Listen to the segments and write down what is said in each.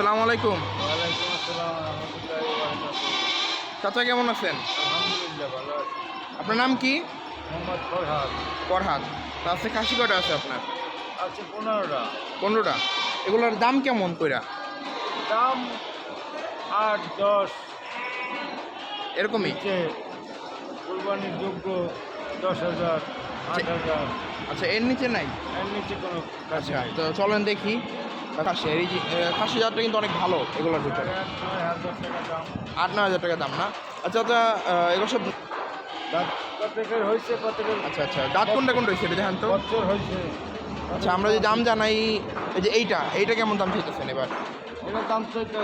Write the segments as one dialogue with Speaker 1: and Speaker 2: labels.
Speaker 1: আসসালামু আলাইকুম। চাচা কেমন আছেন? আপনার নাম কি?
Speaker 2: ফরহাদ।
Speaker 1: আছে খাসি কটা আছে আপনার?
Speaker 2: আছে পনেরোটা।
Speaker 1: পনেরোটা। এগুলোর দাম কেমন কইরা?
Speaker 2: দাম আট দশ।
Speaker 1: এরকমই?
Speaker 2: কোরবানির যোগ্য দশ হাজার আট হাজার।
Speaker 1: আচ্ছা এর নিচে নাই?
Speaker 2: এর নিচে কোনো কাছে
Speaker 1: আচ্ছা তো চলেন দেখি। খাসি এই খাসি জাতটা কিন্তু অনেক ভালো এগুলোর ভিতরে।
Speaker 2: আট নয় হাজার টাকা দাম
Speaker 1: না? আচ্ছা আচ্ছা এগুলো সব
Speaker 2: দাঁত কতকের হয়েছে
Speaker 1: আচ্ছা আচ্ছা দাঁত কোনটা কোনটা হয়েছে এটা দেখেন তো?
Speaker 2: হয়েছে।
Speaker 1: আচ্ছা আমরা যে দাম জানাই এই যে এইটা এইটা কেমন দাম চাইতেছেন এবার?
Speaker 2: এটার দাম চাইতে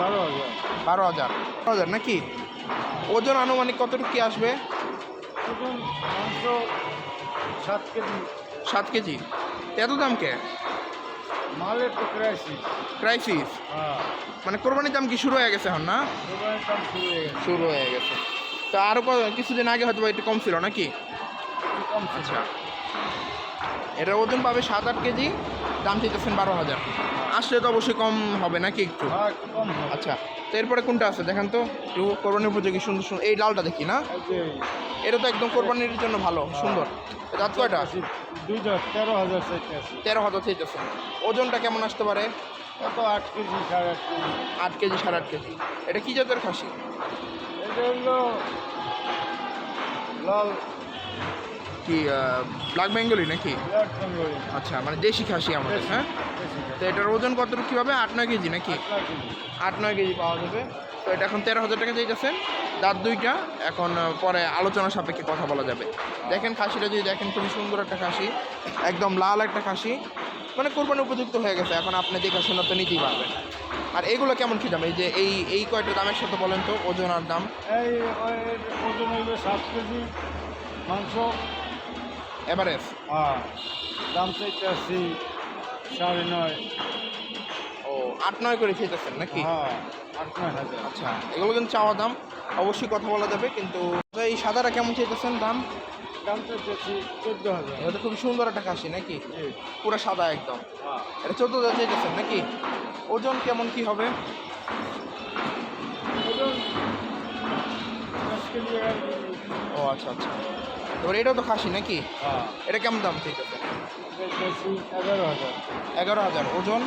Speaker 2: বারো হাজার।
Speaker 1: বারো হাজার। বারো হাজার নাকি? ওজন আনুমানিক কতটুকু কি আসবে?
Speaker 2: ওজন সাত কেজি।
Speaker 1: সাত কেজি। এত দাম কে?
Speaker 2: মালের তো ক্রাইসিস
Speaker 1: ক্রাইসিস
Speaker 2: হ্যাঁ।
Speaker 1: মানে কোরবানির দাম কি শুরু হয়ে গেছে এখন না?
Speaker 2: শুরু হয়ে গেছে।
Speaker 1: শুরু হয়ে গেছে। তো আরও কিছুদিন আগে হয়তো একটু কম ছিল নাকি?
Speaker 2: কম
Speaker 1: আচ্ছা। এটা ওজন পাবে সাত আট কেজি দাম চাইতেছেন বারো হাজার। আসলে তো অবশ্যই কম হবে নাকি একটু?
Speaker 2: হ্যাঁ
Speaker 1: আচ্ছা তো এরপরে কোনটা আছে দেখেন তো? একটু কোরবানির উপযোগী সুন্দর সুন্দর। এই ডালটা দেখি না? এটা তো একদম কোরবানির জন্য ভালো সুন্দর। রাত কয়টা?
Speaker 2: তেরো হাজার আছে।
Speaker 1: তেরো হাজার চাইতেছে ওজনটা কেমন আসতে পারে?
Speaker 2: কত আট কেজি সাড়ে আট কেজি।
Speaker 1: আট কেজি সাড়ে আট কেজি। এটা কি জাতের খাসি?
Speaker 2: এটা হলো লাল।
Speaker 1: কি ব্ল্যাক বেঙ্গলি নাকি? আচ্ছা মানে দেশি খাসি আমাদের হ্যাঁ? তো এটার ওজন কতটুকু কীভাবে আট নয় কেজি নাকি? আট নয় কেজি। পাওয়া যাবে। তো এটা এখন তেরো হাজার টাকা চাইতেছেন দাঁত দুইটা। এখন পরে আলোচনা সাপেক্ষে কথা বলা যাবে। দেখেন খাসিটা যদি দেখেন খুবই সুন্দর একটা খাসি। একদম লাল একটা খাসি। মানে কোরবানি উপযুক্ত হয়ে গেছে। এখন আপনি দেখে শোনা তো নিতেই পারবেন। আর এগুলো কেমন কী দাম? এই যে এই এই কয়টা দামের সাথে বলেন তো ওজন আর দাম।
Speaker 2: এই ওজন সাত কেজি। মাংস
Speaker 1: এভারেজ।
Speaker 2: হ্যাঁ দাম চাইতে আছি সাড়ে নয়।
Speaker 1: ও আট নয় করে খেতেছেন নাকি?
Speaker 2: হ্যাঁ আট নয় হাজার।
Speaker 1: আচ্ছা এগুলো কিন্তু চাওয়া দাম। অবশ্যই কথা বলা যাবে কিন্তু এই সাদাটা কেমন চাইতেছেন দাম?
Speaker 2: দাম চাইতেছি চোদ্দ হাজার।
Speaker 1: এটা খুবই সুন্দর একটা খাসি নাকি? পুরো সাদা একদম।
Speaker 2: হ্যাঁ।
Speaker 1: এটা চোদ্দ হাজার চাইতেছেন নাকি? ওজন কেমন কি হবে?
Speaker 2: ওজন
Speaker 1: ও আচ্ছা আচ্ছা। এবার এটাও তো খাসি নাকি?
Speaker 2: হ্যাঁ।
Speaker 1: এটা কেমন দাম? চাইতেছেন
Speaker 2: চাইতেছি এগারো হাজার।
Speaker 1: এগারো হাজার। ওজন?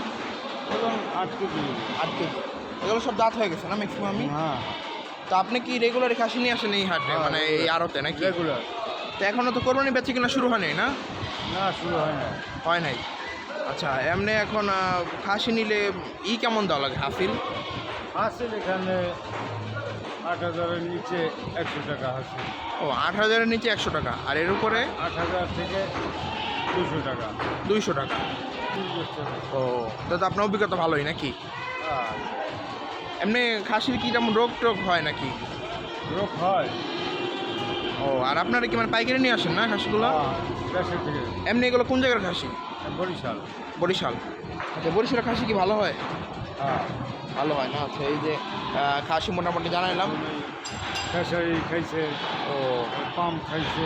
Speaker 2: ওজন আট কেজি।
Speaker 1: আট কেজি। এগুলো সব দাঁত হয়ে গেছে না ম্যাক্সিমামই
Speaker 2: হ্যাঁ।
Speaker 1: তো আপনি কি রেগুলার খাসি নিয়ে আসেন এই হাটে?
Speaker 2: হ্যাঁ,
Speaker 1: মানে এই আড়তে নাকি?
Speaker 2: রেগুলার
Speaker 1: তো এখনও তো কোরবানি বেচে কিনা শুরু হয়নি না?
Speaker 2: না শুরু হয় না
Speaker 1: হয় নাই। আচ্ছা এমনি এখন খাসি নিলে ই কেমন দেওয়া লাগে? হাসিল
Speaker 2: হাসিল এখানে আট হাজারের নিচে একশো টাকা হাসিল
Speaker 1: ও আট হাজারের নিচে একশো টাকা। আর এর উপরে?
Speaker 2: আট হাজার থেকে দুশো টাকা।
Speaker 1: দুইশো টাকা। ও তো তো আপনার অভিজ্ঞতা ভালোই নাকি?
Speaker 2: হ্যাঁ।
Speaker 1: এমনি খাসির কি যেমন রোগ টোগ হয় নাকি?
Speaker 2: রোগ হয়।
Speaker 1: ও আর আপনারা কি মানে পাইকারি নিয়ে আসেন না খাসিগুলো?
Speaker 2: হ্যাঁ,
Speaker 1: এমনি এগুলো কোন জায়গার খাসি?
Speaker 2: বরিশাল।
Speaker 1: বরিশাল। আচ্ছা বরিশালের খাসি কি ভালো হয়?
Speaker 2: হ্যাঁ।
Speaker 1: ভালো হয় না? আচ্ছা এই যে খাসি মোটামুটি জানাইলাম
Speaker 2: খেসারি খাইছে
Speaker 1: ও।
Speaker 2: পাম খাইছে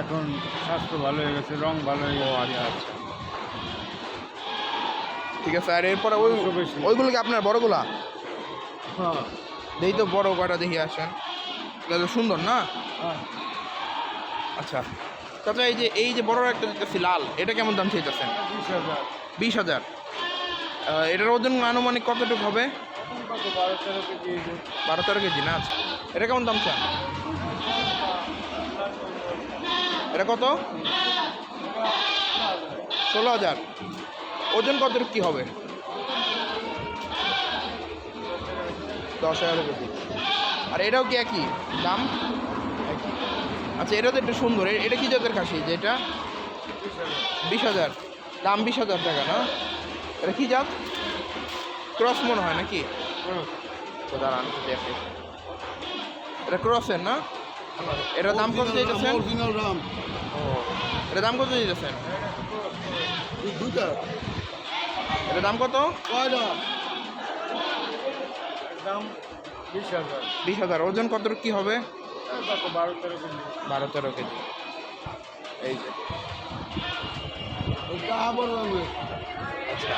Speaker 2: এখন স্বাস্থ্য ভালো হয়ে গেছে রং ভালো হয়ে গেছে।
Speaker 1: আচ্ছা আচ্ছা। ঠিক আছে আর এরপরে ওই ওইগুলো কি আপনার বড়গুলা?
Speaker 2: হ্যাঁ।
Speaker 1: দেখি তো বড় কয়টা দেখি আসেন। সুন্দর না?
Speaker 2: হ্যাঁ।
Speaker 1: আচ্ছা। তাছাড়া এই যে এই যে বড় একটা দেখতেছি লাল এটা কেমন দাম চাইতেছেন?
Speaker 2: বিশ হাজার।
Speaker 1: বিশ হাজার। এটার ওজন আনুমানিক কতটুকু হবে?
Speaker 2: বারো তেরো কেজি
Speaker 1: না? আচ্ছা এটা কেমন দাম চান? এটা কত? ষোলো হাজার। ওজন কত কী হবে? দশ হাজার কেজি। আর এটাও কি একই? দাম? একই। আচ্ছা এটা তো একটু সুন্দর। এটা কি জাতের খাসি? যে এটা? বিশ হাজার। দাম বিশ হাজার টাকা, না? এটা কি জাত? ক্রস মনে হয় নাকি? তো দাঁড়ান এটা ক্রসের না? এটার দাম কত
Speaker 2: অরিজিনাল
Speaker 1: ও এটার দাম কত চাইতেছেন
Speaker 2: দুটা
Speaker 1: এটার দাম কত?
Speaker 2: দাম? বিশ হাজার।
Speaker 1: বিশ হাজার। ওজন কত কি হবে?
Speaker 2: বারো তেরো কেজি।
Speaker 1: বারো তেরো কেজি। এই যে। আচ্ছা।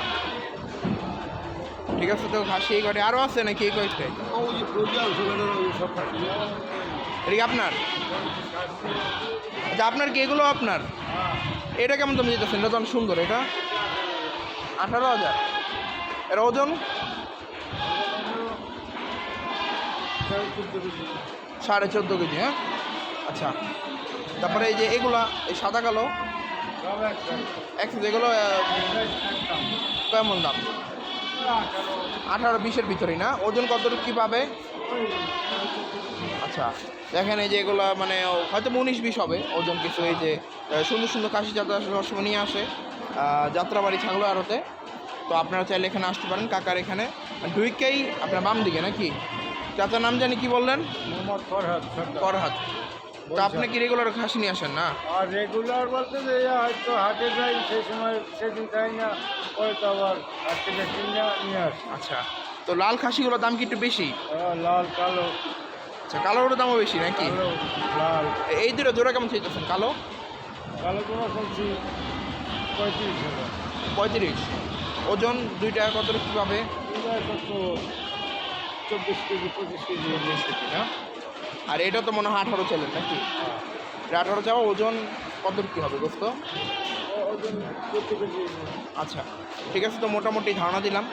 Speaker 1: ঠিক আছে, তো খাসি কয়টা আরও আছে নাকি
Speaker 2: খাসি
Speaker 1: এটা আপনার? আচ্ছা আপনার কি এগুলো আপনার? এটা কেমন দাম দিতেছেন? এটা তো সুন্দর, এটা? আঠারো হাজার। এর ওজন? সাড়ে চোদ্দ কেজি হ্যাঁ? আচ্ছা তারপরে এই যে এগুলা, এই সাদা কালো? এক এগুলো কেমন দাম? আঠারো বিশের ভিতরেই না? ওজন কতটুকু কী পাবে আচ্ছা দেখেন এই যে এগুলো মানে হয়তো উনিশ বিশ হবে ওজন কিছু এই যে সুন্দর সুন্দর কাশি যাত্রা সবসময় নিয়ে আসে যাত্রাবাড়ি ছাগলো আড়তে। তো আপনারা চাইলে এখানে আসতে পারেন কাকার এখানে। ঢুইকেই আপনার বাম দিকে নাকি? চাচার নাম জানি কি বললেন?
Speaker 2: মোহাম্মদ ফরহাদ সর্দার।
Speaker 1: তো আপনি কি রেগুলার খাসি নিয়ে আসেন না?
Speaker 2: আর রেগুলার বলতে যে হয়তো হাটে যাই সেই সময় সেদিন খাই না পরে তো আবার হাট থেকে কিনে নিয়ে আসি।
Speaker 1: আচ্ছা তো লাল খাসিগুলোর দাম কি একটু বেশি?
Speaker 2: আহ, লাল কালো।
Speaker 1: আচ্ছা কালোর দামও বেশি নাকি?
Speaker 2: লাল।
Speaker 1: এই দুটো জোড়া কেমন চাইতেছেন কালো?
Speaker 2: কালো তোমার বলছি পঁয়ত্রিশ হাজার
Speaker 1: পঁয়ত্রিশ। ওজন দুইটা কত কী পাবে?
Speaker 2: চব্বিশ কেজি পঁচিশ কেজি
Speaker 1: বিশ কেজি না? আর এটা তো মনে হয় আঠারো চলেন নাকি? আঠারো যাওয়া ওজন কত কী হবে দোস্ত? আচ্ছা ঠিক আছে তো মোটামুটি ধারণা দিলাম।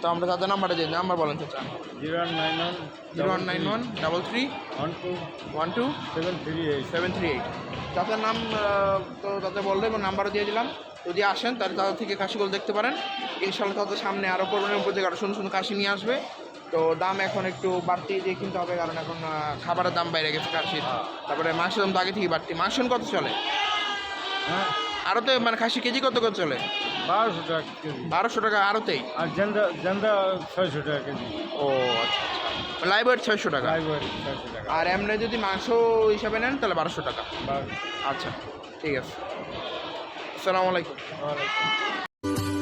Speaker 1: তো আমরা তাদের নাম্বারে যে নাম্বার বলেন চাচা
Speaker 2: zero one nine one,
Speaker 1: zero one nine one double three
Speaker 2: one two
Speaker 1: one two
Speaker 2: seven three eight
Speaker 1: seven three eight চাচার নাম তো তাতে বললে এবং নাম্বারও দিয়ে দিলাম। যদি আসেন, তাহলে তাদের থেকে কাশিগুলো দেখতে পারেন। ইনশাল্লাহ তাদের সামনে আরও কোরবানির উপযোগী আরও সুন্দর সুন্দর কাশি নিয়ে আসবে। তো দাম এখন একটু বাড়তি দিয়ে কিনতে হবে কারণ এখন খাবারের দাম বাইরে গেছে কাশির তারপরে মাংসের দাম তো আগে থেকে বাড়তি। মাংস কত চলে?
Speaker 2: হ্যাঁ।
Speaker 1: আরও তো মানে খাসি কেজি কত কত চলে?
Speaker 2: বারোশো টাকা কেজি।
Speaker 1: বারোশো টাকা আরোতেই?
Speaker 2: আর জেন্দা জেন্দা ছয়শো টাকা কেজি।
Speaker 1: ও আচ্ছা আচ্ছা। লাইভ ওয়েট ছয়শো টাকা?
Speaker 2: লাইভ ছয়শো টাকা।
Speaker 1: আর এমনি যদি মাংস হিসাবে নেন তাহলে বারোশো টাকা। আচ্ছা ঠিক আছে। আসসালামু আলাইকুম।
Speaker 2: ওয়ালাইকুম।